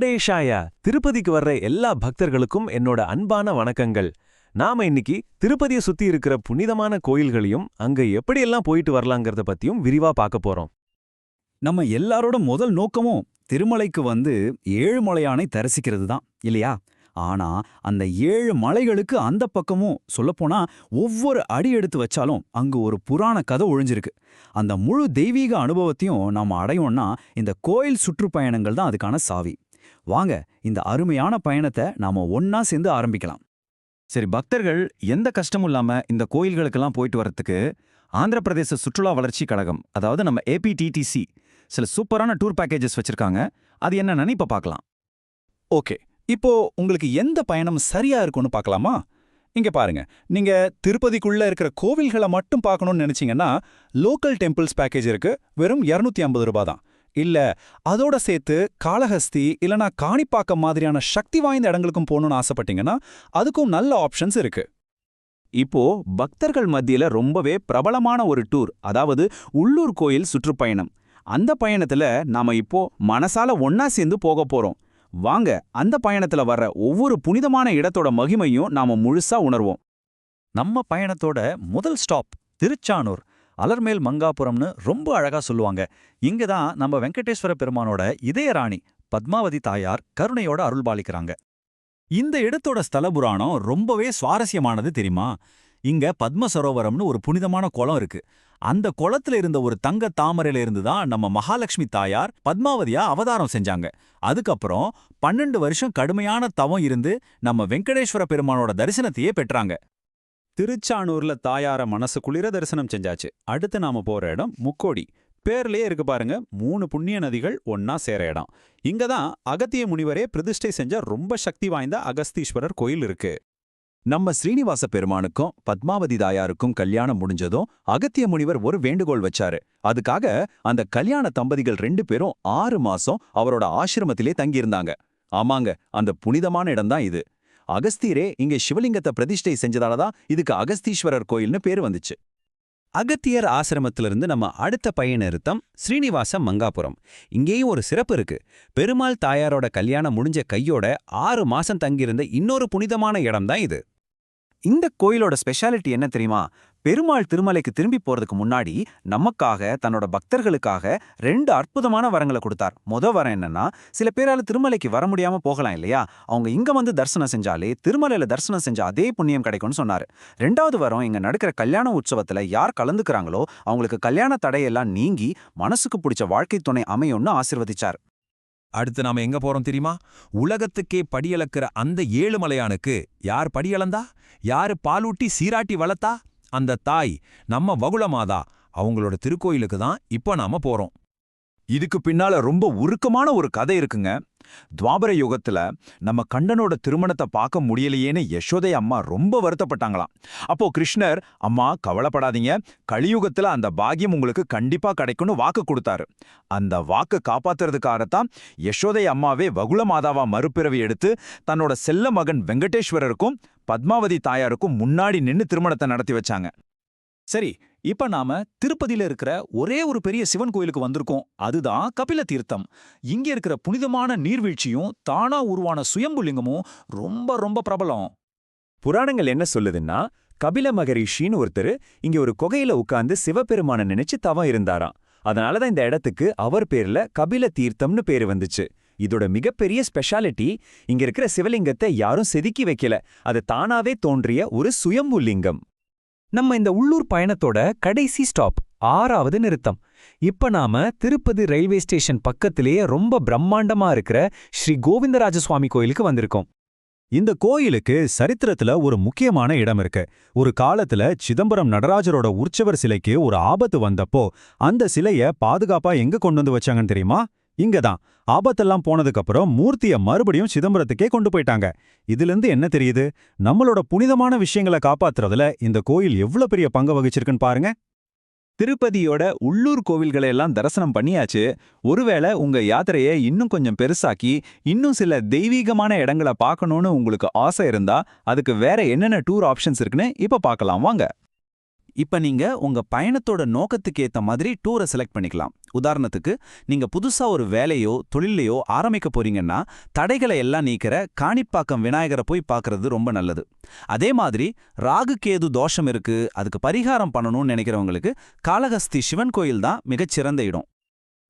வெங்கடேஷாயா திருப்பதிக்கு வர்ற எல்லா பக்தர்களுக்கும் என்னோட அன்பான வணக்கங்கள். நாம இன்னைக்கு திருப்பதியை சுத்தி இருக்கிற புனிதமான கோயில்களையும் அங்க எப்படியெல்லாம் போயிட்டு வரலாங்கிறத பத்தியும் விரிவா பார்க்க போறோம். நம்ம எல்லாரோட முதல் நோக்கமும் திருமலைக்கு வந்து ஏழு மலையானை தரிசிக்கிறது தான் இல்லையா? ஆனா அந்த ஏழு மலைகளுக்கு அந்த பக்கமும் சொல்லப்போனா ஒவ்வொரு அடி எடுத்து வச்சாலும் அங்கு ஒரு புராண கதை ஒழிஞ்சிருக்கு. அந்த முழு தெய்வீக அனுபவத்தையும் நாம அடையோம்னா இந்த கோயில் சுற்றுப்பயணங்கள் தான் அதுக்கான சாவி. வாங்க இந்த அருமையான பயணத்தை நாம ஒன்னா சேர்ந்து ஆரம்பிக்கலாம். சரி பக்தர்கள் எந்த கஷ்டமும் இல்லாம இந்த கோயில்களுக்கெல்லாம் போயிட்டு வரத்துக்கு ஆந்திர பிரதேச சுற்றுலா வளர்ச்சி கழகம் அதாவது நம்ம ஏபிடிடிசி சில சூப்பரான டூர் பேக்கேஜஸ் வச்சிருக்காங்க. அது என்னன்னு இப்ப பார்க்கலாம். ஓகே இப்போ உங்களுக்கு எந்த பயணம் சரியா இருக்கும்னு பார்க்கலாமா? இங்க பாருங்க நீங்க திருப்பதிக்குள்ள இருக்கிற கோவில்களை மட்டும் பார்க்கணும்னு நினைச்சீங்கன்னா லோக்கல் டெம்பிள்ஸ் பேக்கேஜ் இருக்கு வெறும் 250 ஐம்பது ரூபாய் தான். இல்ல அதோட சேர்த்து காளஹஸ்தி இல்லனா காணிப்பாக்கம் மாதிரியான சக்தி வாய்ந்த இடங்களுக்கும் போகணும்னு ஆசைப்பட்டீங்கன்னா அதுக்கும் நல்ல ஆப்ஷன்ஸ் இருக்கு. இப்போ பக்தர்கள் மத்தியில ரொம்பவே பிரபலமான ஒரு டூர் அதாவது உள்ளூர் கோயில் சுற்றுப்பயணம். அந்த பயணத்துல நாம இப்போ மனசால ஒன்னா சேர்ந்து போக போறோம். வாங்க அந்த பயணத்துல வர்ற ஒவ்வொரு புனிதமான இடத்தோட மகிமையும் நாம முழுசா உணர்வோம். நம்ம பயணத்தோட முதல் ஸ்டாப் திருச்சானூர். அலர்மேல் மங்காபுரம்னு ரொம்ப அழகா சொல்லுவாங்க. இங்க தான் நம்ம வெங்கடேஸ்வர பெருமானோட இதயராணி பத்மாவதி தாயார் கருணையோட அருள்பாலிக்கிறாங்க இந்த இடத்தோட ஸ்தல புராணம் ரொம்பவே சுவாரஸ்யமானது தெரியுமா? இங்க பத்ம சரோவரம்னு ஒரு புனிதமான குளம் இருக்கு. அந்த குளத்துல இருந்த ஒரு தங்க தாமரையில இருந்து தான் நம்ம மகாலட்சுமி தாயார் பத்மாவதியா அவதாரம் செஞ்சாங்க. அதுக்கப்புறம் பன்னெண்டு வருஷம் கடுமையான தவம் இருந்து நம்ம வெங்கடேஸ்வர பெருமானோட தரிசனத்தையே பெற்றாங்க. திருச்சானூர்ல தாயார மனசு குளிர தரிசனம் செஞ்சாச்சு. அடுத்து நாம போற இடம் முக்கோடி. பேர்லயே இருக்கு பாருங்க. மூணு புண்ணிய நதிகள் ஒன்னா சேர இடம். இங்க தான் அகத்திய முனிவரே பிரதிஷ்டை செஞ்ச ரொம்ப சக்தி வாய்ந்த அகஸ்தீஸ்வரர் கோயில் இருக்கு. நம்ம ஸ்ரீனிவாச பெருமானுக்கும் பத்மாவதி தாயாருக்கும் கல்யாணம் முடிஞ்சதும் அகத்திய முனிவர் ஒரு வேண்டுகோள் வச்சாரு. அதுக்காக அந்த கல்யாண தம்பதிகள் ரெண்டு பேரும் ஆறு மாசம் அவரோட ஆசிரமத்திலே தங்கியிருந்தாங்க. ஆமாங்க அந்த புனிதமான இடம்தான் இது. அகஸ்தீரே இங்க சிவலிங்கத்தை பிரதிஷ்டை செஞ்சதால தான் இதுக்கு அகஸ்தீஸ்வரர் கோயில்னு பேர் வந்துச்சு. அகத்தியர் ஆசிரமத்திலிருந்து நம்ம அடுத்த பைய நிறுத்தம் ஸ்ரீனிவாச மங்காபுரம். இங்கேயும் ஒரு சிறப்பு இருக்கு. பெருமாள் தாயாரோட கல்யாணம் முடிஞ்ச கையோட ஆறு மாசம் தங்கியிருந்த இன்னொரு புனிதமான இடம்தான் இது. இந்த கோயிலோட ஸ்பெஷாலிட்டி என்ன தெரியுமா? பெருமாள் திருமலைக்கு திரும்பி போறதுக்கு முன்னாடி நமக்காக தன்னோட பக்தர்களுக்காக ரெண்டு அற்புதமான வரங்களை கொடுத்தார். முத வரம் என்னன்னா சில பேரால திருமலைக்கு வர முடியாம போகலாம் இல்லையா? அவங்க இங்க வந்து தரிசனம் செஞ்சாலே திருமலையில தரிசனம் செஞ்ச அதே புண்ணியம் கிடைக்கும்னு சொன்னாரு. ரெண்டாவது வரம் இங்க நடக்கிற கல்யாண உற்சவத்துல யார் கலந்துக்கிறாங்களோ அவங்களுக்கு கல்யாண தடையெல்லாம் நீங்கி மனசுக்கு பிடிச்ச வாழ்க்கை துணை அமையும்னு ஆசிர்வதிச்சார். அடுத்து நாம எங்க போறோம் தெரியுமா? உலகத்துக்கே படியளக்கிற அந்த ஏழு மலையானுக்கு யார் படியளந்தா? யாரு பாலூட்டி சீராட்டி வளர்த்தா அந்த தாய் நம்ம வகுளமாதா. அவங்களோட திருக்கோயிலுக்கு தான் இப்போ நாம போறோம். இதுக்கு பின்னால ரொம்ப உருக்கமான ஒரு கதை இருக்குங்க. துவாபர யுகத்துல நம்ம கண்ணனோட திருமணத்தை பார்க்க முடியலையேன்னு யசோதை அம்மா ரொம்ப வருத்தப்பட்டாங்களாம். அப்போ கிருஷ்ணர் அம்மா கவலைப்படாதீங்க. கலியுகத்துல அந்த பாகியம் உங்களுக்கு கண்டிப்பா கிடைக்கும்னு வாக்கு கொடுத்தாரு. அந்த வாக்கு காப்பாத்துறதுக்காகத்தான் யசோதை அம்மாவே வகுல மாதாவா மறுபிறவி எடுத்து தன்னோட செல்ல மகன் வெங்கடேஸ்வரருக்கும் பத்மாவதி தாயாருக்கும் முன்னாடி நின்னு திருமணத்தை நடத்தி வச்சாங்க. சரி இப்ப நாம திருப்பதியில இருக்கிற ஒரே ஒரு பெரிய சிவன் கோயிலுக்கு வந்திருக்கோம். அதுதான் கபில தீர்த்தம். இங்க இருக்கிற புனிதமான நீர்வீழ்ச்சியும் தானா உருவான சுயம்புலிங்கமும் ரொம்ப ரொம்ப பிரபலம். புராணங்கள் என்ன சொல்லுதுன்னா கபில மகரிஷின்னு ஒருத்தர் இங்க ஒரு குகையில உட்கார்ந்து சிவபெருமான நினைச்சு தவம் இருந்தாராம். அதனாலதான் இந்த இடத்துக்கு அவர் பேர்ல கபில தீர்த்தம்னு பேரு வந்துச்சு. இதோட மிகப்பெரிய ஸ்பெஷாலிட்டி இங்க இருக்கிற சிவலிங்கத்தை யாரும் செதுக்கி வைக்கல. அது தானாவே தோன்றிய ஒரு சுயம்பு லிங்கம். நம்ம இந்த உள்ளூர் பயணத்தோட கடைசி ஸ்டாப் ஆறாவது நிறுத்தம். இப்ப நாம திருப்பதி ரயில்வே ஸ்டேஷன் பக்கத்திலேயே ரொம்ப பிரம்மாண்டமா இருக்கிற ஸ்ரீ கோவிந்தராஜ சுவாமி கோயிலுக்கு வந்திருக்கோம். இந்த கோயிலுக்கு சரித்திரத்துல ஒரு முக்கியமான இடம் இருக்கு. ஒரு காலத்துல சிதம்பரம் நடராஜரோட உற்சவர் சிலைக்கு ஒரு ஆபத்து வந்தப்போ அந்த சிலைய பாதுகாப்பா எங்க கொண்டு வந்து வச்சாங்கன்னு தெரியுமா? இங்கதான். ஆபத்தெல்லாம் போனதுக்கப்புறம் மூர்த்திய மறுபடியும் சிதம்பரத்துக்கே கொண்டு போயிட்டாங்க. இதுலேருந்து என்ன தெரியுது? நம்மளோட புனிதமான விஷயங்களை காப்பாத்துறதுல இந்த கோயில் எவ்வளவு பெரிய பங்கு வகிச்சிருக்குன்னு பாருங்க. திருப்பதியோட உள்ளூர் கோவில்களை எல்லாம் தரிசனம் பண்ணியாச்சு. ஒருவேளை உங்க யாத்திரையை இன்னும் கொஞ்சம் பெருசாக்கி இன்னும் சில தெய்வீகமான இடங்களை பார்க்கணும்னு உங்களுக்கு ஆசை இருந்தா அதுக்கு வேற என்னென்ன டூர் ஆப்ஷன்ஸ் இருக்குன்னு இப்ப பார்க்கலாம். வாங்க. இப்ப நீங்க உங்க பயணத்தோட நோக்கத்துக்கு ஏத்த மாதிரி டூரை செலக்ட் பண்ணிக்கலாம். உதாரணத்துக்கு நீங்க புதுசா ஒரு வேலையோ தொழிலையோ ஆரம்பிக்க போறீங்கன்னா தடைகளை எல்லாம் நீக்கிற காணிப்பாக்கம் விநாயகரை போய் பார்க்கறது ரொம்ப நல்லது. அதே மாதிரி ராகு கேது தோஷம் இருக்கு அதுக்கு பரிகாரம் பண்ணணும்னு நினைக்கிறவங்களுக்கு காளஹஸ்தி சிவன் கோயில் தான் மிகச்சிறந்த இடம்.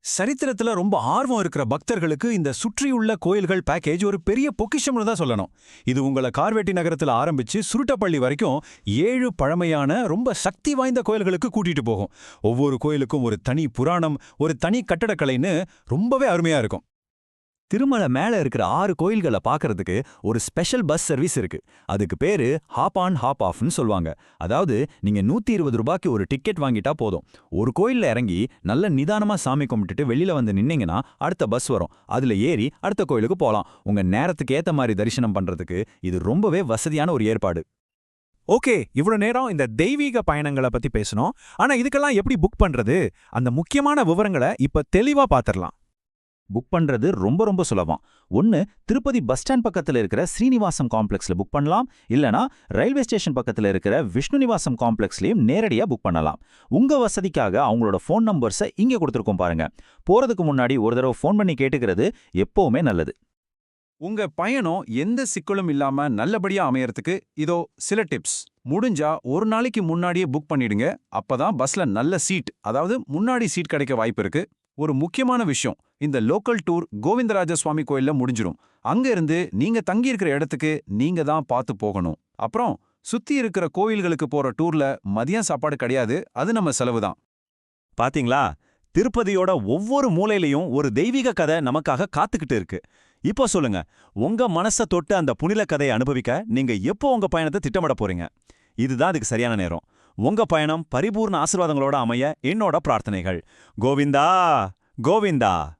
சரித்திரத்துல ரொம்ப ஆர்வம் இருக்கிற பக்தர்களுக்கு இந்த சுற்றியுள்ள கோயில்கள் பேக்கேஜ் ஒரு பெரிய பொக்கிஷம்னு தான் சொல்லணும். இது உங்களை கார்வேட்டி நகரத்துல ஆரம்பிச்சு சுருட்டப்பள்ளி வரைக்கும் ஏழு பழமையான ரொம்ப சக்தி வாய்ந்த கோயில்களுக்கு கூட்டிட்டு போகும். ஒவ்வொரு கோயிலுக்கும் ஒரு தனி புராணம் ஒரு தனி கட்டடக்கலைன்னு ரொம்பவே அருமையா இருக்கும். திருமலை மேல இருக்கிற ஆறு கோயில்களை பார்க்கறதுக்கு ஒரு ஸ்பெஷல் பஸ் சர்வீஸ் இருக்கு. அதுக்கு பேரு ஹாப் ஆன் ஹாப் ஆஃப்னு சொல்லுவாங்க. அதாவது நீங்க நூத்தி இருபது ரூபாய்க்கு ஒரு டிக்கெட் வாங்கிட்டா போதும். ஒரு கோயில்ல இறங்கி நல்ல நிதானமா சாமி கும்பிட்டுட்டு வெளியில வந்து நின்னீங்கன்னா அடுத்த பஸ் வரும். அதுல ஏறி அடுத்த கோயிலுக்கு போலாம். உங்க நேரத்துக்கு ஏத்த மாதிரி தரிசனம் பண்றதுக்கு இது ரொம்பவே வசதியான ஒரு ஏற்பாடு. ஓகே இவ்வளோ நேரம் இந்த தெய்வீக பயணங்களை பத்தி பேசணும் ஆனா இதுக்கெல்லாம் எப்படி புக் பண்றது? அந்த முக்கியமான விவரங்களை இப்ப தெளிவா பாத்திரலாம். புக் பண்றது ரொம்ப ரொம்ப சுலபம். ஒன்னு திருப்பதி பஸ் ஸ்டாண்ட் பக்கத்துல இருக்கிற ஸ்ரீனிவாசம் காம்ப்ளெக்ஸ்ல புக் பண்ணலாம். இல்லனா ரயில்வே ஸ்டேஷன் பக்கத்துல இருக்கிற விஷ்ணு நிவாசம் காம்ப்ளெக்ஸ்லயும் நேரடியா புக் பண்ணலாம். உங்க வசதிக்காக அவங்களோட ஃபோன் நம்பர்ஸை இங்க கொடுத்துருக்கோம் பாருங்க. போறதுக்கு முன்னாடி ஒரு தடவை ஃபோன் பண்ணி கேட்டுக்கிறது எப்பவுமே நல்லது. உங்க பயணம் எந்த சிக்கலும் இல்லாம நல்லபடியா அமையறதுக்கு இதோ சில டிப்ஸ் முடிஞ்சா ஒரு நாளைக்கு முன்னாடியே புக் பண்ணிடுங்க. அப்பதான் பஸ்ல நல்ல சீட் அதாவது முன்னாடி சீட் கிடைக்க வாய்ப்பு இருக்கு. ஒரு முக்கியமான விஷயம். இந்த லோக்கல் டூர் கோவிந்தராஜ சுவாமி கோயில்ல முடிஞ்சிடும் அங்க இருந்து நீங்க தங்கி இருக்கிற இடத்துக்கு நீங்க தான் பார்த்து போகணும். அப்புறம் சுத்தி இருக்கிற கோயில்களுக்கு போற டூர்ல மதியம் சாப்பாடு கிடையாது. அது நம்ம செலவு தான். பாத்தீங்களா? திருப்பதியோட ஒவ்வொரு மூலையிலையும் ஒரு தெய்வீக கதை நமக்காக காத்துக்கிட்டு இருக்கு. இப்போ சொல்லுங்க உங்க மனச தொட்டு அந்த புனித கதையை அனுபவிக்க நீங்க எப்போ உங்க பயணத்தை திட்டமிட போறீங்க? இதுதான் அதுக்கு சரியான நேரம். உங்க பயணம் பரிபூர்ண ஆசீர்வாதங்களோட அமைய என்னோட பிரார்த்தனைகள். கோவிந்தா கோவிந்தா.